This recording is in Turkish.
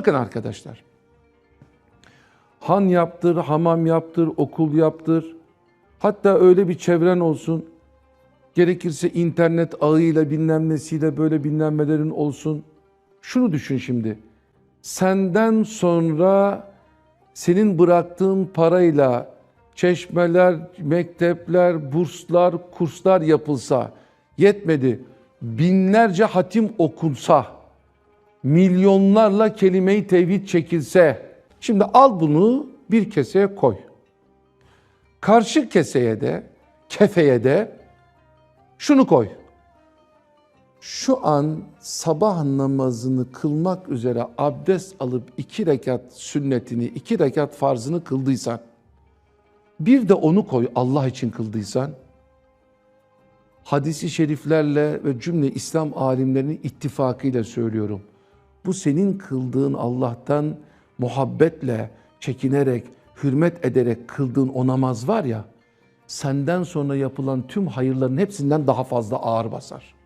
Bakın arkadaşlar. Han yaptır, hamam yaptır, okul yaptır. Hatta öyle bir çevren olsun. Gerekirse internet ağıyla bilmem nesiyle böyle bilmem olsun. Şunu düşün şimdi. Senden sonra senin bıraktığın parayla çeşmeler, mektepler, burslar, kurslar yapılsa yetmedi. Binlerce hatim okunsa, milyonlarla kelime-i tevhid çekilse. Şimdi al bunu bir keseye koy. Karşı keseye de, kefeye de şunu koy. Şu an sabah namazını kılmak üzere abdest alıp iki rekat sünnetini, iki rekat farzını kıldıysan, bir de onu koy Allah için kıldıysan, hadisi şeriflerle ve cümle İslam alimlerinin ittifakıyla söylüyorum. Bu senin kıldığın Allah'tan muhabbetle, çekinerek, hürmet ederek kıldığın o namaz var ya, senden sonra yapılan tüm hayırların hepsinden daha fazla ağır basar.